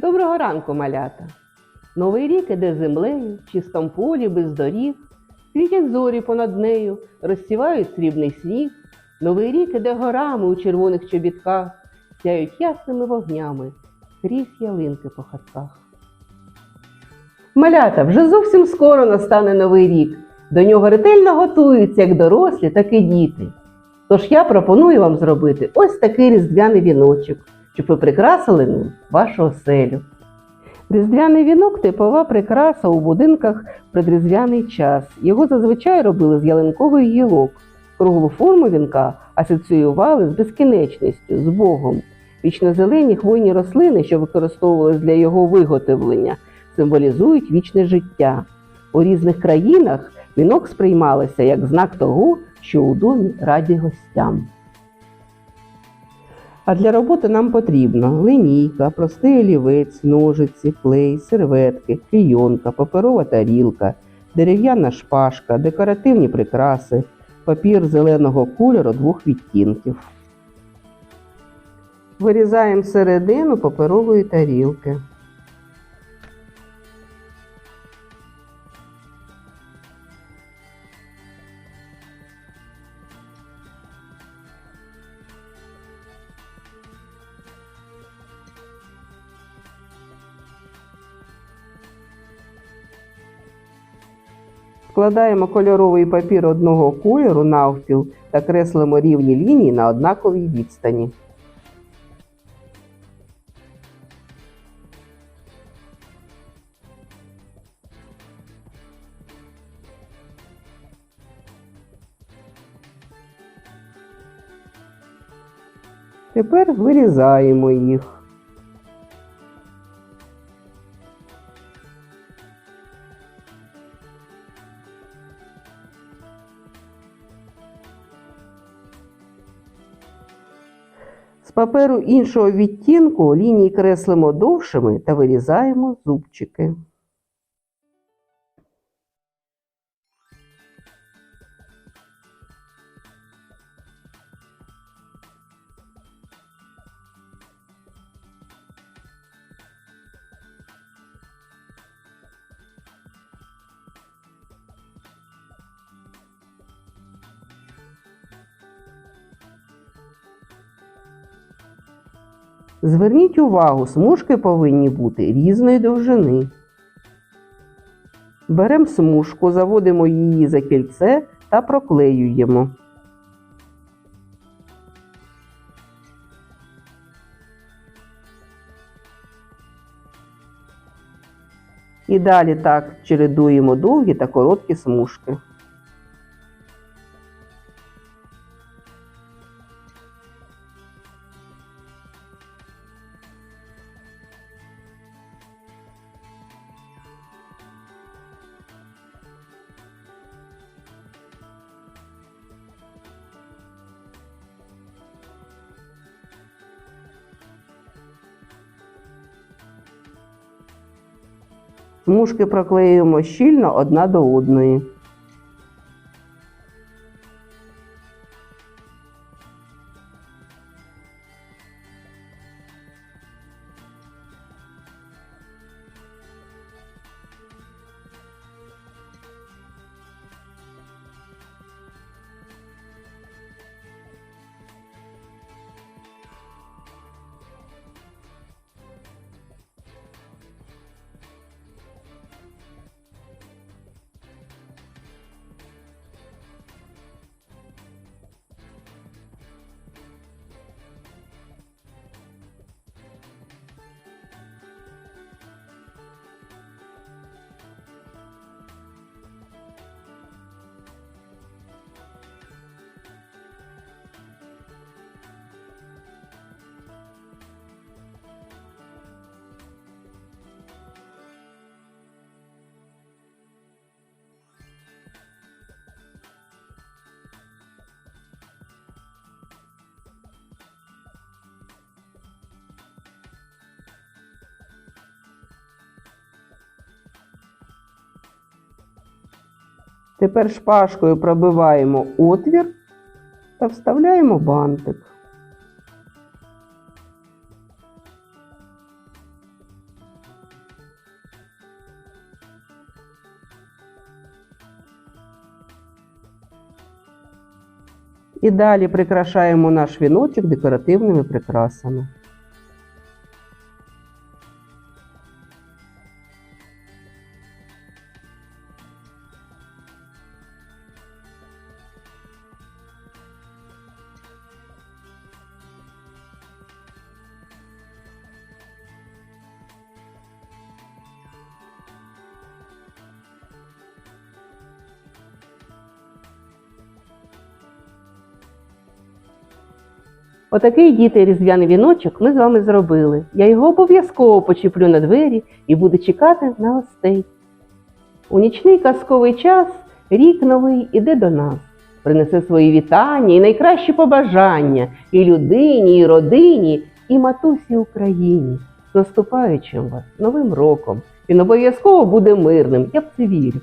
Доброго ранку, малята! Новий рік іде землею, чистом полі без доріг, світять зорі понад нею, розсівають срібний сніг. Новий рік іде горами у червоних чобітках, сяють ясними вогнями, скрізь ялинки по хатках. Малята, вже зовсім скоро настане новий рік. До нього ретельно готуються як дорослі, так і діти. Тож я пропоную вам зробити ось такий різдвяний віночок, щоб ви прикрасили ним вашу оселю. Різдвяний вінок типова прикраса у будинках в предріздвяний час. Його зазвичай робили з ялинкових гілок. Круглу форму вінка асоціювали з безкінечністю, з Богом. Вічнозелені хвойні рослини, що використовувалися для його виготовлення, символізують вічне життя. У різних країнах вінок сприймалося як знак того, що у домі раді гостям. А для роботи нам потрібно линійка, простий олівець, ножиці, клей, серветки, клійонка, паперова тарілка, дерев'яна шпажка, декоративні прикраси, папір зеленого кольору двох відтінків. Вирізаємо середину паперової тарілки. Складаємо кольоровий папір одного кольору навпіл та креслимо рівні лінії на однаковій відстані. Тепер вирізаємо їх. Паперу іншого відтінку лінії креслимо довшими та вирізаємо зубчики. Зверніть увагу, смужки повинні бути різної довжини. Беремо смужку, заводимо її за кільце та проклеюємо. І далі так чередуємо довгі та короткі смужки. Смужки проклеюємо щільно одна до одної. Тепер шпажкою пробиваємо отвір та вставляємо бантик. І далі прикрашаємо наш віночок декоративними прикрасами. Отакий діти різдвяний віночок ми з вами зробили. Я його обов'язково почеплю на двері і буду чекати на гостей. У нічний казковий час рік новий іде до нас, принесе свої вітання і найкращі побажання і людині, і родині, і матусі Україні. З наступаючим вас новим роком. Він обов'язково буде мирним, я в це вірю.